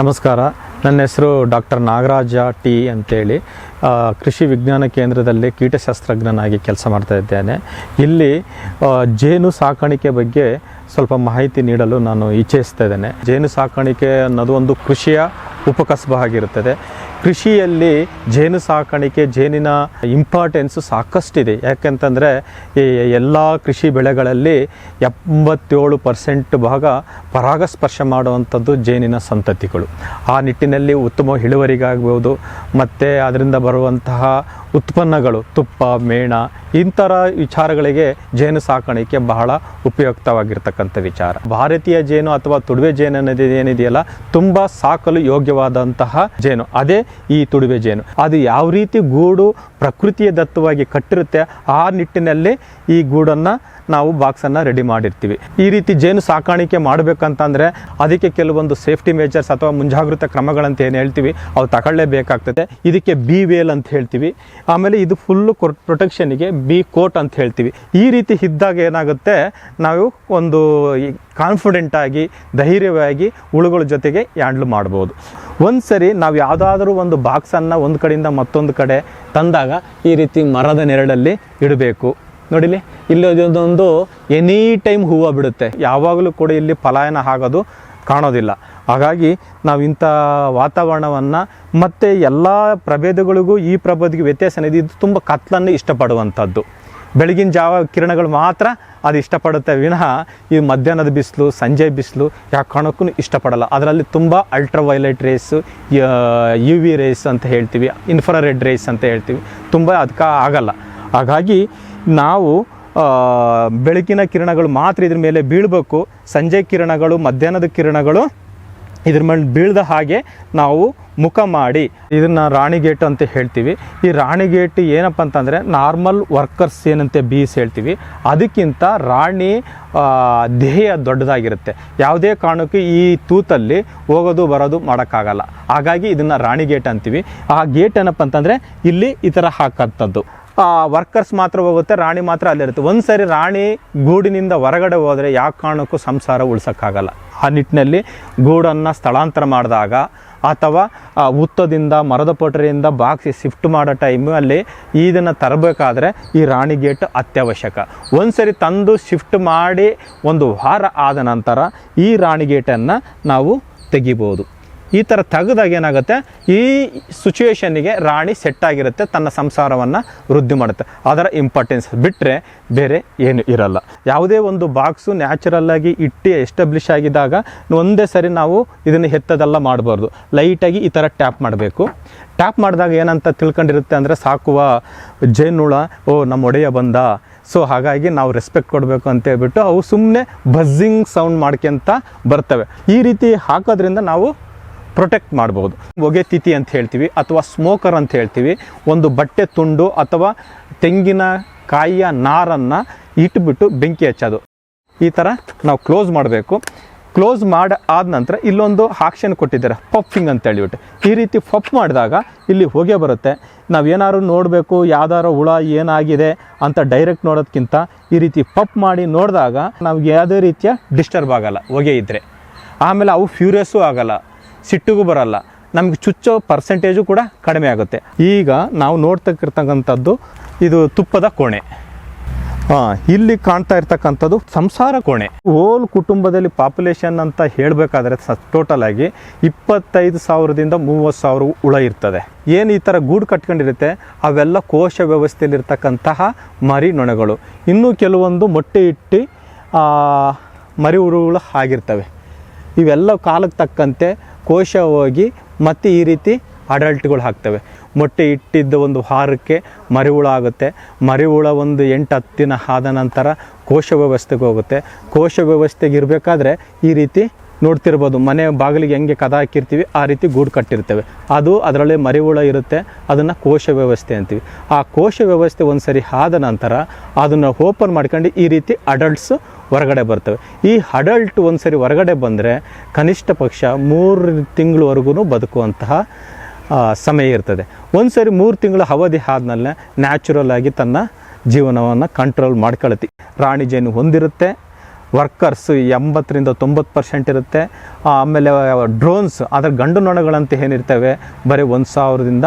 ನಮಸ್ಕಾರ. ನನ್ನ ಹೆಸರು ಡಾಕ್ಟರ್ ನಾಗರಾಜ ಟಿ ಅಂತೇಳಿ. ಕೃಷಿ ವಿಜ್ಞಾನ ಕೇಂದ್ರದಲ್ಲಿ ಕೀಟಶಾಸ್ತ್ರಜ್ಞನಾಗಿ ಕೆಲಸ ಮಾಡ್ತಾ ಇದ್ದೇನೆ. ಇಲ್ಲಿ ಜೇನು ಸಾಕಾಣಿಕೆ ಬಗ್ಗೆ ಸ್ವಲ್ಪ ಮಾಹಿತಿ ನೀಡಲು ನಾನು ಇಚ್ಛಿಸ್ತಾ ಇದ್ದೇನೆ. ಜೇನು ಸಾಕಾಣಿಕೆ ಅನ್ನೋದು ಒಂದು ಕೃಷಿಯ ಉಪಕಸಬ ಆಗಿರುತ್ತದೆ. ಕೃಷಿಯಲ್ಲಿ ಜೇನು ಸಾಕಾಣಿಕೆ, ಜೇನಿನ ಇಂಪಾರ್ಟೆನ್ಸು ಸಾಕಷ್ಟಿದೆ. ಯಾಕೆಂತಂದರೆ ಈ ಎಲ್ಲ ಕೃಷಿ ಬೆಳೆಗಳಲ್ಲಿ ಎಂಬತ್ತೇಳು ಪರ್ಸೆಂಟ್ ಭಾಗ ಪರಾಗಸ್ಪರ್ಶ ಮಾಡುವಂಥದ್ದು ಜೇನಿನ ಸಂತತಿಗಳು. ಆ ನಿಟ್ಟಿನಲ್ಲಿ ಉತ್ತಮ ಇಳುವರಿಗಾಗ್ಬೋದು. ಮತ್ತು ಅದರಿಂದ ಬರುವಂತಹ ಉತ್ಪನ್ನಗಳು, ತುಪ್ಪ, ಮೇಣ ಇಂಥರ ವಿಚಾರಗಳಿಗೆ ಜೇನು ಸಾಕಾಣಿಕೆ ಬಹಳ ಉಪಯುಕ್ತವಾಗಿರ್ತಕ್ಕಂಥ ವಿಚಾರ. ಭಾರತೀಯ ಜೇನು ಅಥವಾ ತುಡುವೆ ಜೇನು ಅನ್ನೋದು ಏನಿದೆಯಲ್ಲ, ತುಂಬ ಸಾಕಲು ಯೋಗ್ಯವಾದಂತಹ ಜೇನು. ಅದೇ ಈ ತುಡುವೆ ಜೇನು. ಅದು ಯಾವ ರೀತಿ ಗೂಡು ಪ್ರಕೃತಿಯ ದತ್ತವಾಗಿ ಕಟ್ಟಿರುತ್ತೆ, ಆ ನಿಟ್ಟಿನಲ್ಲಿ ಈ ಗೂಡನ್ನು ನಾವು ಬಾಕ್ಸನ್ನು ರೆಡಿ ಮಾಡಿರ್ತೀವಿ. ಈ ರೀತಿ ಜೇನು ಸಾಕಾಣಿಕೆ ಮಾಡಬೇಕಂತಂದರೆ ಅದಕ್ಕೆ ಕೆಲವೊಂದು ಸೇಫ್ಟಿ ಮೇಜರ್ಸ್ ಅಥವಾ ಮುಂಜಾಗ್ರತಾ ಕ್ರಮಗಳಂತ ಏನು ಹೇಳ್ತೀವಿ, ಅವು ತಗೊಳ್ಳೇಬೇಕಾಗ್ತದೆ. ಇದಕ್ಕೆ ಬಿ ವೇಲ್ ಅಂತ ಹೇಳ್ತೀವಿ. ಆಮೇಲೆ ಇದು ಫುಲ್ಲು ಪ್ರೊಟೆಕ್ಷನಿಗೆ ಬಿ ಕೋಟ್ ಅಂತ ಹೇಳ್ತೀವಿ. ಈ ರೀತಿ ಇದ್ದಾಗ ಏನಾಗುತ್ತೆ, ನಾವು ಒಂದು ಕಾನ್ಫಿಡೆಂಟಾಗಿ ಧೈರ್ಯವಾಗಿ ಹುಳುಗಳ ಜೊತೆಗೆ ಹ್ಯಾಂಡ್ಲ್ ಮಾಡ್ಬೋದು. ಒಂದು ಸರಿ ನಾವು ಯಾವುದಾದ್ರೂ ಒಂದು ಬಾಕ್ಸನ್ನು ಒಂದು ಕಡೆಯಿಂದ ಮತ್ತೊಂದು ಕಡೆ ತಂದಾಗ ಈ ರೀತಿ ಮರದ ನೆರಳಲ್ಲಿ ಇಡಬೇಕು. ನೋಡಿಲಿ ಇಲ್ಲಿ ಇದೊಂದು ಎನಿ ಟೈಮ್ ಹೂವು ಬಿಡುತ್ತೆ. ಯಾವಾಗಲೂ ಕೂಡ ಇಲ್ಲಿ ಪಲಾಯನ ಆಗೋದು ಕಾಣೋದಿಲ್ಲ. ಹಾಗಾಗಿ ನಾವು ಇಂಥ ವಾತಾವರಣವನ್ನು ಮತ್ತು ಎಲ್ಲ ಪ್ರಭೇದಗಳಿಗೂ ಈ ಪ್ರಭೇದಕ್ಕೆ ವ್ಯತ್ಯಾಸ ಇದು ತುಂಬ ಕತ್ಲನ್ನು ಇಷ್ಟಪಡುವಂಥದ್ದು. ಬೆಳಗಿನ ಜಾವ ಕಿರಣಗಳು ಮಾತ್ರ ಅದು ಇಷ್ಟಪಡುತ್ತೆ ವಿನಃ ಈ ಮಧ್ಯಾಹ್ನದ ಬಿಸಿಲು, ಸಂಜೆ ಬಿಸಿಲು, ಯಾವ ಕಾರಣಕ್ಕೂ ಇಷ್ಟಪಡಲ್ಲ. ಅದರಲ್ಲಿ ತುಂಬ ultra violet rays U V rays ಅಂತ ಹೇಳ್ತೀವಿ ಇನ್ಫ್ರಾರೆಡ್ ರೇಸ್ ಅಂತ ಹೇಳ್ತೀವಿ. ತುಂಬ ಅದಕ್ಕೆ ಆಗಲ್ಲ. ಹಾಗಾಗಿ ನಾವು ಬೆಳಕಿನ ಕಿರಣಗಳು ಮಾತ್ರ ಇದ್ರ ಮೇಲೆ ಬೀಳಬೇಕು. ಸಂಜೆ ಕಿರಣಗಳು, ಮಧ್ಯಾಹ್ನದ ಕಿರಣಗಳು ಇದ್ರ ಮೇಲೆ ಬೀಳ್ದ ಹಾಗೆ ನಾವು ಮುಖ ಮಾಡಿ ಇದನ್ನು ರಾಣಿಗೇಟ್ ಅಂತ ಹೇಳ್ತೀವಿ. ಈ ರಾಣಿ ಗೇಟ್ ಏನಪ್ಪ ಅಂತಂದರೆ ನಾರ್ಮಲ್ ವರ್ಕರ್ಸ್ ಏನಂತೆ ಬೀಸ್ ಹೇಳ್ತೀವಿ. ಅದಕ್ಕಿಂತ ರಾಣಿ ಆ, ದೇಹ ದೊಡ್ಡದಾಗಿರುತ್ತೆ. ಯಾವುದೇ ಕಾರಣಕ್ಕೂ ಈ ತೂತಲ್ಲಿ ಹೋಗೋದು ಬರೋದು ಮಾಡೋಕ್ಕಾಗಲ್ಲ. ಹಾಗಾಗಿ ಇದನ್ನು ರಾಣಿ ಗೇಟ್ ಅಂತೀವಿ. ಆ ಗೇಟ್ ಏನಪ್ಪ ಅಂತಂದರೆ ಇಲ್ಲಿ ಈ ಥರ ಹಾಕಂಥದ್ದು ವರ್ಕರ್ಸ್ ಮಾತ್ರ ಹೋಗುತ್ತೆ ರಾಣಿ ಮಾತ್ರ ಅಲ್ಲಿರುತ್ತೆ ಒಂದು ರಾಣಿ ಗೂಡಿನಿಂದ ಹೊರಗಡೆ ಹೋದರೆ ಯಾವ ಕಾರಣಕ್ಕೂ ಸಂಸಾರ ಉಳ್ಸೋಕ್ಕಾಗಲ್ಲ. ಆ ನಿಟ್ಟಿನಲ್ಲಿ ಗೂಡನ್ನು ಸ್ಥಳಾಂತರ ಮಾಡಿದಾಗ ಅಥವಾ ಹುತ್ತದಿಂದ, ಮರದ ಪೊಟರಿಯಿಂದ ಬಾಕ್ಸಿ ಶಿಫ್ಟ್ ಮಾಡೋ ಟೈಮಲ್ಲಿ ಇದನ್ನು ತರಬೇಕಾದ್ರೆ ಈ ರಾಣಿ ಗೇಟ್ ಅತ್ಯವಶ್ಯಕ. ಒಂದು ಸರಿ ತಂದು ಶಿಫ್ಟ್ ಮಾಡಿ ಒಂದು ವಾರ ಆದ ನಂತರ ಈ ರಾಣಿ ಗೇಟನ್ನು ನಾವು ತೆಗಿಬೋದು. ಈ ಥರ ತೆಗೆದಾಗ ಏನಾಗುತ್ತೆ? ಈ ಸಿಚುವೇಶನ್ನಿಗೆ ರಾಣಿ ಸೆಟ್ ಆಗಿರುತ್ತೆ, ತನ್ನ ಸಂಸಾರವನ್ನು ವೃದ್ಧಿ ಮಾಡುತ್ತೆ. ಅದರ ಇಂಪಾರ್ಟೆನ್ಸ್ ಬಿಟ್ಟರೆ ಬೇರೆ ಏನು ಇರಲ್ಲ. ಯಾವುದೇ ಒಂದು ಬಾಕ್ಸು ನ್ಯಾಚುರಲ್ಲಾಗಿ ಇಟ್ಟು ಎಸ್ಟಾಬ್ಲಿಷ್ ಆಗಿದ್ದಾಗ ಒಂದೇ ಸರಿ ನಾವು ಇದನ್ನು ಹೆತ್ತದೆಲ್ಲ ಮಾಡಬಾರ್ದು. ಲೈಟಾಗಿ ಈ ಥರ ಟ್ಯಾಪ್ ಮಾಡಬೇಕು. ಟ್ಯಾಪ್ ಮಾಡಿದಾಗ ಏನಂತ ತಿಳ್ಕೊಂಡಿರುತ್ತೆ ಅಂದರೆ ಸಾಕುವ ಜೇನುಳ ಓ, ನಮ್ಮ ಒಡೆಯ ಬಂದ. ಸೊ ಹಾಗಾಗಿ ನಾವು ರೆಸ್ಪೆಕ್ಟ್ ಕೊಡಬೇಕು ಅಂತ ಹೇಳ್ಬಿಟ್ಟು ಅವು ಸುಮ್ಮನೆ ಬಜ್ಜಿಂಗ್ ಸೌಂಡ್ ಮಾಡ್ಕೊಂತ ಬರ್ತವೆ. ಈ ರೀತಿ ಹಾಕೋದ್ರಿಂದ ನಾವು ಪ್ರೊಟೆಕ್ಟ್ ಮಾಡ್ಬೋದು. ಹೊಗೆ ತಿಥಿ ಅಂತ ಹೇಳ್ತೀವಿ, ಅಥವಾ ಸ್ಮೋಕರ್ ಅಂತ ಹೇಳ್ತೀವಿ. ಒಂದು ಬಟ್ಟೆ ತುಂಡು ಅಥವಾ ತೆಂಗಿನ ಕಾಯಿಯ ನಾರನ್ನು ಇಟ್ಬಿಟ್ಟು ಬೆಂಕಿ ಹಚ್ಚೋದು. ಈ ಥರ ನಾವು ಕ್ಲೋಸ್ ಮಾಡಬೇಕು. ಕ್ಲೋಸ್ ಮಾಡಿ ಆದ ನಂತರ ಇಲ್ಲೊಂದು ಆಕ್ಷನ್ ಕೊಟ್ಟಿದ್ದಾರೆ ಪಫಿಂಗ್ ಅಂತ ಹೇಳಿಬಿಟ್ಟು. ಈ ರೀತಿ ಪಫ್ ಮಾಡಿದಾಗ ಇಲ್ಲಿ ಹೊಗೆ ಬರುತ್ತೆ. ನಾವು ಏನಾದ್ರು ನೋಡಬೇಕು ಯಾವ್ದಾರು ಹುಳ ಏನಾಗಿದೆ ಅಂತ ಡೈರೆಕ್ಟ್ ನೋಡೋದಕ್ಕಿಂತ ಈ ರೀತಿ ಪಫ್ ಮಾಡಿ ನೋಡಿದಾಗ ನಮ್ಗೆ ಯಾವುದೇ ರೀತಿಯ ಡಿಸ್ಟರ್ಬ್ ಆಗಲ್ಲ, ಹೊಗೆ ಇದ್ದರೆ ಆಮೇಲೆ ಅವು ಫ್ಯೂರಿಯಸ್ಸು ಆಗಲ್ಲ. ಸಿಟ್ಟಿಗೂ ಬರಲ್ಲ. ನಮಗೆ ಚುಚ್ಚೋ ಪರ್ಸೆಂಟೇಜು ಕೂಡ ಕಡಿಮೆ ಆಗುತ್ತೆ. ಈಗ ನಾವು ನೋಡ್ತಕ್ಕಿರ್ತಕ್ಕಂಥದ್ದು ಇದು ತುಪ್ಪದ ಕೋಣೆ. ಇಲ್ಲಿ ಕಾಣ್ತಾ ಇರ್ತಕ್ಕಂಥದ್ದು ಸಂಸಾರ ಕೋಣೆ. ಓಲ್ ಕುಟುಂಬದಲ್ಲಿ ಪಾಪ್ಯುಲೇಷನ್ ಅಂತ ಹೇಳಬೇಕಾದ್ರೆ ಟೋಟಲ್ ಆಗಿ ಇಪ್ಪತ್ತೈದು ಸಾವಿರದಿಂದ ಮೂವತ್ತು ಸಾವಿರ ಹುಳ ಇರ್ತದೆ. ಏನು ಈ ಥರ ಗೂಡು ಕಟ್ಕೊಂಡಿರುತ್ತೆ? ಅವೆಲ್ಲ ಕೋಶ ವ್ಯವಸ್ಥೆಯಲ್ಲಿರ್ತಕ್ಕಂತಹ ಮರಿ ನೊಣಗಳು. ಇನ್ನೂ ಕೆಲವೊಂದು ಮೊಟ್ಟೆ ಇಟ್ಟು ಮರಿ ಹುಳುಗಳು ಆಗಿರ್ತವೆ. ಇವೆಲ್ಲ ಕಾಲಕ್ಕೆ ತಕ್ಕಂತೆ ಕೋಶ ಹೋಗಿ ಮತ್ತೆ ಈ ರೀತಿ ಅಡಲ್ಟ್ಗಳು ಹಾಕ್ತವೆ. ಮೊಟ್ಟೆ ಇಟ್ಟಿದ್ದ ಒಂದು ವಾರಕ್ಕೆ ಮರಿಹುಳ ಆಗುತ್ತೆ. ಮರಿಹುಳ ಒಂದು ಎಂಟು ಹತ್ತು ದಿನ ಆದ ನಂತರ ಕೋಶ ವ್ಯವಸ್ಥೆಗೆ ಹೋಗುತ್ತೆ. ಕೋಶ ವ್ಯವಸ್ಥೆಗೆ ಇರಬೇಕಾದ್ರೆ ಈ ರೀತಿ ನೋಡ್ತಿರ್ಬೋದು. ಮನೆ ಬಾಗಿಲಿಗೆ ಹೆಂಗೆ ಕದ ಹಾಕಿರ್ತೀವಿ, ಆ ರೀತಿ ಗೂಡು ಕಟ್ಟಿರ್ತೇವೆ. ಅದು ಅದರಲ್ಲಿ ಮರಿಹುಳ ಇರುತ್ತೆ, ಅದನ್ನು ಕೋಶ ವ್ಯವಸ್ಥೆ ಅಂತೀವಿ. ಆ ಕೋಶ ವ್ಯವಸ್ಥೆ ಒಂದು ಸರಿ ಆದ ನಂತರ ಅದನ್ನು ಓಪನ್ ಮಾಡ್ಕೊಂಡು ಈ ರೀತಿ ಅಡಲ್ಟ್ಸು ಹೊರಗಡೆ ಬರ್ತವೆ. ಈ ಅಡಲ್ಟ್ ಒಂದು ಸರಿ ಹೊರಗಡೆ ಬಂದರೆ ಕನಿಷ್ಠ ಪಕ್ಷ ಮೂರು ತಿಂಗಳವರೆಗೂ ಬದುಕುವಂತಹ ಸಮಯ ಇರ್ತದೆ. ಒಂದು ಸರಿ ಮೂರು ತಿಂಗಳ ಅವಧಿ ಆದಮೇಲೆ ನ್ಯಾಚುರಲ್ ಆಗಿ ತನ್ನ ಜೀವನವನ್ನು ಕಂಟ್ರೋಲ್ ಮಾಡ್ಕೊಳತಿ. ರಾಣಿ ಜೇನು ಹೊಂದಿರುತ್ತೆ. ವರ್ಕರ್ಸ್ ಎಂಬತ್ತರಿಂದ ತೊಂಬತ್ತು ಪರ್ಸೆಂಟ್ ಇರುತ್ತೆ. ಆಮೇಲೆ ಡ್ರೋನ್ಸ್ ಅದರ ಗಂಡು ನೊಣಗಳಂತ ಏನಿರ್ತವೆ, ಬರೀ ಒಂದು ಸಾವಿರದಿಂದ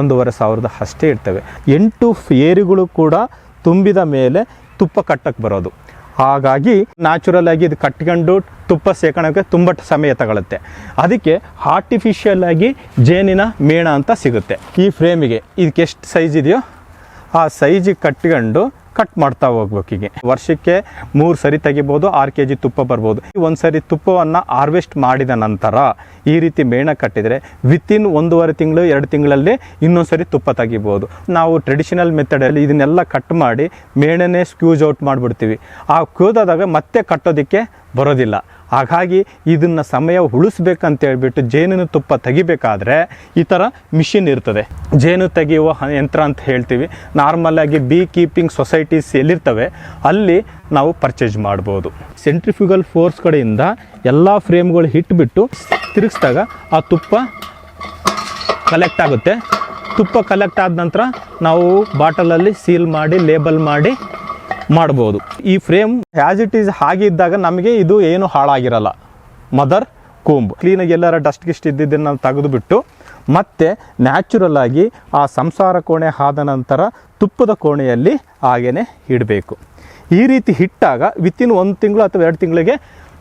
ಒಂದೂವರೆ ಸಾವಿರದ ಅಷ್ಟೇ ಇರ್ತವೆ. ಎಂಟು ಏರಿಗಳು ಕೂಡ ತುಂಬಿದ ಮೇಲೆ ತುಪ್ಪ ಕಟ್ಟಕ್ಕೆ ಬರೋದು. ಹಾಗಾಗಿ ನ್ಯಾಚುರಲ್ ಆಗಿ ಇದು ಕಟ್ಕೊಂಡು ತುಪ್ಪ ಸೇಕಣಕ್ಕೆ ತುಂಬ ಸಮಯ ತಗೊಳುತ್ತೆ. ಅದಕ್ಕೆ ಆರ್ಟಿಫಿಷಿಯಲ್ ಆಗಿ ಜೇನಿನ ಮೇಣ ಅಂತ ಸಿಗುತ್ತೆ. ಈ ಫ್ರೇಮಿಗೆ ಇದಕ್ಕೆ ಎಷ್ಟು ಸೈಜ್ ಇದೆಯೋ, ಆ ಸೈಜಿಗೆ ಕಟ್ಕೊಂಡು ಕಟ್ ಮಾಡ್ತಾ ಹೋಗ್ಬೇಕು ಹೀಗೆ ವರ್ಷಕ್ಕೆ ಮೂರು ಸರಿ ತೆಗಿಬೋದು, ಆರು ಕೆ ಜಿ ತುಪ್ಪ ಬರ್ಬೋದು. ಒಂದು ಸರಿ ತುಪ್ಪವನ್ನು ಹಾರ್ವೆಸ್ಟ್ ಮಾಡಿದ ನಂತರ ಈ ರೀತಿ ಮೇಣ ಕಟ್ಟಿದರೆ ವಿತಿನ್ ಒಂದೂವರೆ ತಿಂಗಳು, ಎರಡು ತಿಂಗಳಲ್ಲಿ ಇನ್ನೊಂದು ಸರಿ ತುಪ್ಪ ತೆಗಿಬೋದು. ನಾವು ಟ್ರೆಡಿಷನಲ್ ಮೆಥಡಲ್ಲಿ ಇದನ್ನೆಲ್ಲ ಕಟ್ ಮಾಡಿ ಮೇಣನೇ ಸ್ಕ್ಯೂಸ್ ಔಟ್ ಮಾಡಿಬಿಡ್ತೀವಿ. ಆ ಕ್ಯೂದಾದಾಗ ಮತ್ತೆ ಕಟ್ಟೋದಕ್ಕೆ ಬರೋದಿಲ್ಲ. ಹಾಗಾಗಿ ಇದನ್ನು ಸಮಯ ಉಳಿಸ್ಬೇಕಂತ ಹೇಳ್ಬಿಟ್ಟು ಜೇನಿನ ತುಪ್ಪ ತೆಗಿಬೇಕಾದ್ರೆ ಈ ಥರ ಮಿಷಿನ್ ಇರ್ತದೆ. ಜೇನು ತೆಗೆಯುವ ಯಂತ್ರ ಅಂತ ಹೇಳ್ತೀವಿ. ನಾರ್ಮಲಾಗಿ ಬಿ ಕೀಪಿಂಗ್ ಸೊಸೈಟೀಸ್ ಎಲ್ಲಿರ್ತವೆ, ಅಲ್ಲಿ ನಾವು ಪರ್ಚೇಸ್ ಮಾಡ್ಬೋದು. ಸೆಂಟ್ರಿಫ್ಯೂಗಲ್ ಫೋರ್ಸ್ ಕಡೆಯಿಂದ ಎಲ್ಲ ಫ್ರೇಮ್ಗಳು ಇಟ್ಬಿಟ್ಟು ತಿರುಗಿಸಿದಾಗ ಆ ತುಪ್ಪ ಕಲೆಕ್ಟ್ ಆಗುತ್ತೆ. ತುಪ್ಪ ಕಲೆಕ್ಟ್ ಆದ ನಂತರ ನಾವು ಬಾಟಲಲ್ಲಿ ಸೀಲ್ ಮಾಡಿ, ಲೇಬಲ್ ಮಾಡಿ ಮಾಡ್ಬೋದು. ಈ ಫ್ರೇಮ್ ಆ್ಯಸ್ ಇಟ್ ಈಸ್ ಹಾಗೆ ಇದ್ದಾಗ ನಮಗೆ ಇದು ಏನು ಹಾಳಾಗಿರಲ್ಲ. ಮದರ್ ಕೂಂಬ್ ಕ್ಲೀನಾಗಿ ಎಲ್ಲರ ಡಸ್ಟ್ ಗಿಸ್ಟ್ ಇದ್ದಿದ್ದನ್ನು ತೆಗೆದುಬಿಟ್ಟು, ಮತ್ತೆ ನ್ಯಾಚುರಲ್ ಆಗಿ ಆ ಸಂಸಾರ ಕೋಣೆ ಆದ ನಂತರ ತುಪ್ಪದ ಕೋಣೆಯಲ್ಲಿ ಹಾಗೇ ಇಡಬೇಕು. ಈ ರೀತಿ ಇಟ್ಟಾಗ ವಿತಿನ್ ಒಂದು ತಿಂಗಳು ಅಥವಾ ಎರಡು ತಿಂಗಳಿಗೆ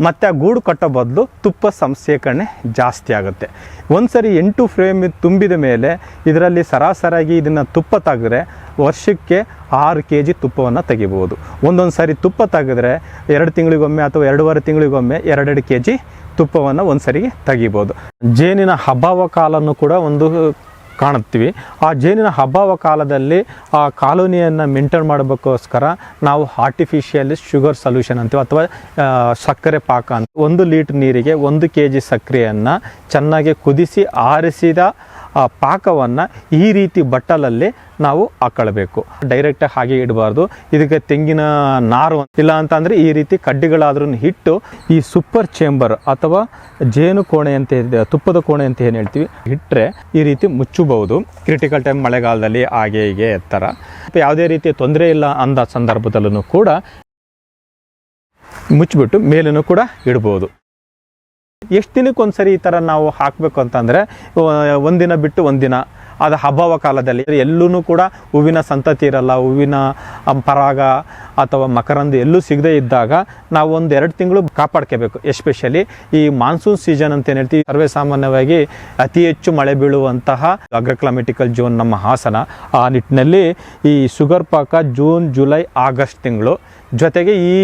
ಮತ್ತೆ ಆ ಗೂಡು ಕಟ್ಟೋ ಬದಲು ತುಪ್ಪ ಸಂಸೇಕರಣೆ ಜಾಸ್ತಿ ಆಗುತ್ತೆ. ಒಂದು ಸರಿ ಎಂಟು ಫ್ರೇಮ್ ತುಂಬಿದ ಮೇಲೆ ಇದರಲ್ಲಿ ಸರಾಸರಾಗಿ ಇದನ್ನು ತುಪ್ಪ ತೆಗೆದ್ರೆ ವರ್ಷಕ್ಕೆ ಆರು ಕೆ ಜಿ ತುಪ್ಪವನ್ನು ತೆಗಿಬೋದು. ಒಂದೊಂದು ಸಾರಿ ತುಪ್ಪ ತೆಗೆದ್ರೆ ಎರಡು ತಿಂಗಳಿಗೊಮ್ಮೆ ಅಥವಾ ಎರಡೂವರೆ ತಿಂಗಳಿಗೊಮ್ಮೆ ಎರಡೆರಡು ಕೆ ಜಿ ತುಪ್ಪವನ್ನು ಒಂದು ಸರಿಗೆ ತೆಗಿಬೋದು. ಜೇನಿನ ಅಭಾವ ಕಾಲನ್ನು ಕೂಡ ಒಂದು ಕಾಣುತ್ತೀವಿ. ಆ ಜೇನಿನ ಅಭಾವ ಕಾಲದಲ್ಲಿ ಆ ಕಾಲೋನಿಯನ್ನು ಮೇಂಟೈನ್ ಮಾಡಬೇಕೋಸ್ಕರ ನಾವು ಆರ್ಟಿಫಿಷಿಯಲ್ ಶುಗರ್ ಸೊಲ್ಯೂಷನ್ ಅಂತೀವಿ, ಅಥವಾ ಸಕ್ಕರೆ ಪಾಕ ಅಂತ. ಒಂದು ಲೀಟ್ರ್ ನೀರಿಗೆ ಒಂದು ಕೆ ಜಿ ಸಕ್ಕರೆಯನ್ನು ಚೆನ್ನಾಗಿ ಕುದಿಸಿ, ಆರಿಸಿದ ಆ ಪಾಕವನ್ನು ಈ ರೀತಿ ಬಟ್ಟಲಲ್ಲಿ ನಾವು ಹಾಕೊಳ್ಬೇಕು. ಡೈರೆಕ್ಟಾಗಿ ಹಾಗೆ ಇಡಬಾರ್ದು. ಇದಕ್ಕೆ ತೆಂಗಿನ ನಾರು ಇಲ್ಲ ಅಂತಂದರೆ ಈ ರೀತಿ ಕಡ್ಡಿಗಳಾದ್ರೂ ಹಿಟ್ಟು ಈ ಸೂಪರ್ ಚೇಂಬರ್ ಅಥವಾ ಜೇನು ಕೋಣೆ ಅಂತ ಇದೆ ತುಪ್ಪದ ಕೋಣೆ ಅಂತ ಏನು ಹೇಳ್ತೀವಿ ಇಟ್ಟರೆ ಈ ರೀತಿ ಮುಚ್ಚಬಹುದು. ಕ್ರಿಟಿಕಲ್ ಟೈಮ್ ಮಳೆಗಾಲದಲ್ಲಿ ಹಾಗೆ ಹೀಗೆ ಎತ್ತರ ಯಾವುದೇ ರೀತಿಯ ತೊಂದರೆ ಇಲ್ಲ ಅಂದ ಸಂದರ್ಭದಲ್ಲೂ ಕೂಡ ಮುಚ್ಚಿಬಿಟ್ಟು ಮೇಲೂ ಕೂಡ ಇಡ್ಬೋದು. ಎಷ್ಟು ದಿನಕ್ಕೊಂದ್ಸರಿ ಈ ಥರ ನಾವು ಹಾಕಬೇಕು ಅಂತಂದರೆ ಒಂದಿನ ಬಿಟ್ಟು ಒಂದಿನ. ಅದು ಹಬ್ಬವ ಕಾಲದಲ್ಲಿ ಎಲ್ಲೂ ಕೂಡ ಹೂವಿನ ಸಂತತಿ ಇರಲ್ಲ, ಹೂವಿನ ಪರಾಗ ಅಥವಾ ಮಕರಂದ ಎಲ್ಲೂ ಸಿಗದೇ ಇದ್ದಾಗ ನಾವು ಒಂದು ಎರಡು ತಿಂಗಳು ಕಾಪಾಡ್ಕೋಬೇಕು. ಎಸ್ಪೆಷಲಿ ಈ ಮಾನ್ಸೂನ್ ಸೀಸನ್ ಅಂತ ಏನು ಹೇಳ್ತೀವಿ, ಸರ್ವೇ ಸಾಮಾನ್ಯವಾಗಿ ಅತಿ ಹೆಚ್ಚು ಮಳೆ ಬೀಳುವಂತಹ ಅಗ್ರಕ್ಲಮೆಟಿಕಲ್ ಜೋನ್ ನಮ್ಮ ಹಾಸನ. ಆ ನಿಟ್ಟಿನಲ್ಲಿ ಈ ಶುಗರ್ ಪಾಕ ಜೂನ್, ಜುಲೈ, ಆಗಸ್ಟ್ ತಿಂಗಳು ಜೊತೆಗೆ ಈ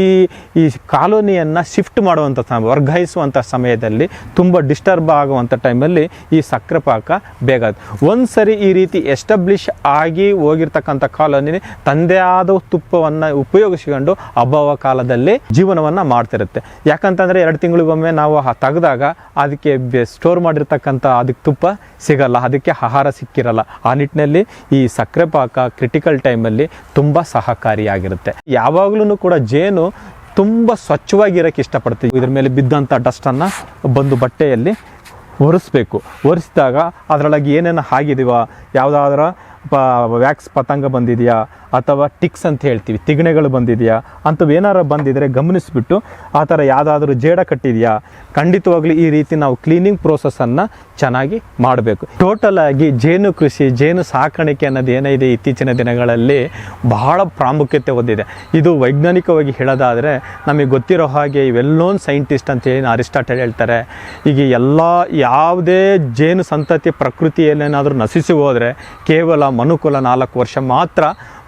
ಈ ಕಾಲೋನಿಯನ್ನು ಶಿಫ್ಟ್ ಮಾಡುವಂಥ ಸಮಯ ವರ್ಗಾಯಿಸುವಂಥ ಸಮಯದಲ್ಲಿ ತುಂಬ ಡಿಸ್ಟರ್ಬ್ ಆಗುವಂಥ ಟೈಮಲ್ಲಿ ಈ ಸಕ್ಕರೆ ಪಾಕ ಬೇಗ ಒಂದು ಸರಿ ಈ ರೀತಿ ಎಸ್ಟಬ್ಲಿಷ್ ಆಗಿ ಹೋಗಿರ್ತಕ್ಕಂಥ ಕಾಲೋನಿ ತಂದೆ ಆದ ತುಪ್ಪವನ್ನು ಉಪಯೋಗಿಸಿಕೊಂಡು ಅಭಾವ ಕಾಲದಲ್ಲಿ ಜೀವನವನ್ನು ಮಾಡ್ತಿರುತ್ತೆ. ಯಾಕಂತಂದರೆ ಎರಡು ತಿಂಗಳಿಗೊಮ್ಮೆ ನಾವು ತೆಗೆದಾಗ ಅದಕ್ಕೆ ಸ್ಟೋರ್ ಮಾಡಿರ್ತಕ್ಕಂಥ ಅದಕ್ಕೆ ತುಪ್ಪ ಸಿಗಲ್ಲ, ಅದಕ್ಕೆ ಆಹಾರ ಸಿಕ್ಕಿರಲ್ಲ. ಆ ನಿಟ್ಟಿನಲ್ಲಿ ಈ ಸಕ್ಕರೆ ಪಾಕ ಕ್ರಿಟಿಕಲ್ ಟೈಮಲ್ಲಿ ತುಂಬ ಸಹಕಾರಿಯಾಗಿರುತ್ತೆ. ಯಾವಾಗಲೂ ಕೂಡ ಜೇನು ತುಂಬ ಸ್ವಚ್ಛವಾಗಿರೋಕ್ಕೆ ಇಷ್ಟಪಡ್ತೀವಿ. ಇದ್ರ ಮೇಲೆ ಬಿದ್ದಂಥ ಡಸ್ಟನ್ನು ಬಂದು ಬಟ್ಟೆಯಲ್ಲಿ ಒರೆಸ್ಬೇಕು. ಒರೆಸಿದಾಗ ಅದರೊಳಗೆ ಏನೇನು ಆಗಿದೀವ ಯಾವುದಾದ್ರ, ಪ ವ್ಯಾಕ್ಸ್ ಪತಂಗ ಬಂದಿದೆಯಾ ಅಥವಾ ಟಿಕ್ಸ್ ಅಂತ ಹೇಳ್ತೀವಿ. ತಿಗಣೆಗಳು ಬಂದಿದೆಯಾ? ಅಂಥವು ಏನಾರು ಬಂದಿದ್ದರೆ ಗಮನಿಸಿಬಿಟ್ಟು ಆ ಥರ ಯಾವುದಾದ್ರೂ ಜೇಡ ಕಟ್ಟಿದೆಯಾ? ಖಂಡಿತವಾಗ್ಲೂ ಈ ರೀತಿ ನಾವು ಕ್ಲೀನಿಂಗ್ ಪ್ರೋಸೆಸ್ಸನ್ನು ಚೆನ್ನಾಗಿ ಮಾಡಬೇಕು. ಟೋಟಲ್ ಆಗಿ ಜೇನು ಕೃಷಿ, ಜೇನು ಸಾಕಾಣಿಕೆ ಅನ್ನೋದು ಏನಿದೆ ಇತ್ತೀಚಿನ ದಿನಗಳಲ್ಲಿ ಬಹಳ ಪ್ರಾಮುಖ್ಯತೆ ಹೊಂದಿದೆ. ಇದು ವೈಜ್ಞಾನಿಕವಾಗಿ ಹೇಳೋದಾದರೆ ನಮಗೆ ಗೊತ್ತಿರೋ ಹಾಗೆ ಇವೆಲ್ಲೋನ್ ಸೈಂಟಿಸ್ಟ್ ಅಂತ ಏನು ಅರಿಸ್ಟಾಟಲ್ ಹೇಳ್ತಾರೆ. ಈಗ ಎಲ್ಲ ಯಾವುದೇ ಜೇನು ಸಂತತಿ ಪ್ರಕೃತಿಯಲ್ಲೇನಾದರೂ ನಶಿಸಿ ಹೋದರೆ ಕೇವಲ ಮನುಕುಲ ನಾಲ್ಕು ವರ್ಷ ಮಾತ್ರ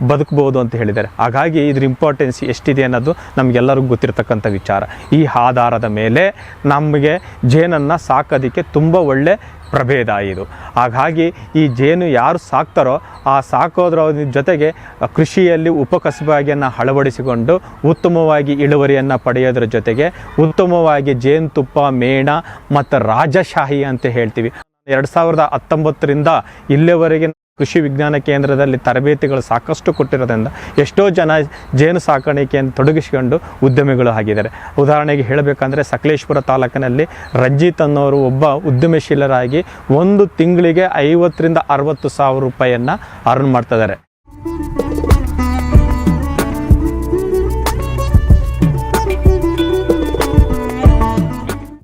ಬದುಕಬಹುದು ಅಂತ ಹೇಳಿದ್ದಾರೆ. ಹಾಗಾಗಿ ಇದ್ರ ಇಂಪಾರ್ಟೆನ್ಸ್ ಎಷ್ಟಿದೆ ಅನ್ನೋದು ನಮಗೆಲ್ಲರಿಗೂ ಗೊತ್ತಿರತಕ್ಕಂಥ ವಿಚಾರ. ಈ ಆಧಾರದ ಮೇಲೆ ನಮಗೆ ಜೇನನ್ನು ಸಾಕೋದಕ್ಕೆ ತುಂಬ ಒಳ್ಳೆ ಪ್ರಭೇದ ಇದು. ಹಾಗಾಗಿ ಈ ಜೇನು ಯಾರು ಸಾಕ್ತಾರೋ ಆ ಸಾಕೋದ್ರ ಜೊತೆಗೆ ಕೃಷಿಯಲ್ಲಿ ಉಪಕಸಬಾಗಿಯನ್ನು ಅಳವಡಿಸಿಕೊಂಡು ಉತ್ತಮವಾಗಿ ಇಳುವರಿಯನ್ನು ಪಡೆಯೋದ್ರ ಜೊತೆಗೆ ಉತ್ತಮವಾಗಿ ಜೇನುತುಪ್ಪ, ಮೇಣ ಮತ್ತು ರಾಜಶಾಹಿ ಅಂತ ಹೇಳ್ತೀವಿ. ಎರಡು ಸಾವಿರದ ಹತ್ತೊಂಬತ್ತರಿಂದ ಇಲ್ಲಿವರೆಗೆ ಕೃಷಿ ವಿಜ್ಞಾನ ಕೇಂದ್ರದಲ್ಲಿ ತರಬೇತಿಗಳು ಸಾಕಷ್ಟು ಕೊಟ್ಟಿರೋದ್ರಿಂದ ಎಷ್ಟೋ ಜನ ಜೇನು ಸಾಕಾಣಿಕೆಯನ್ನು ತೊಡಗಿಸಿಕೊಂಡು ಉದ್ಯಮಿಗಳು ಆಗಿದ್ದಾರೆ. ಉದಾಹರಣೆಗೆ ಹೇಳಬೇಕಂದ್ರೆ ಸಕಲೇಶ್ಪುರ ತಾಲೂಕಿನಲ್ಲಿ ರಂಜಿತ್ ಅನ್ನೋರು ಒಬ್ಬ ಉದ್ಯಮಶೀಲರಾಗಿ ಒಂದು ತಿಂಗಳಿಗೆ ಐವತ್ತರಿಂದ ಅರವತ್ತು ಸಾವಿರ ರೂಪಾಯಿಯನ್ನು ಅರ್ನ್ ಮಾಡ್ತಾ ಇದ್ದಾರೆ.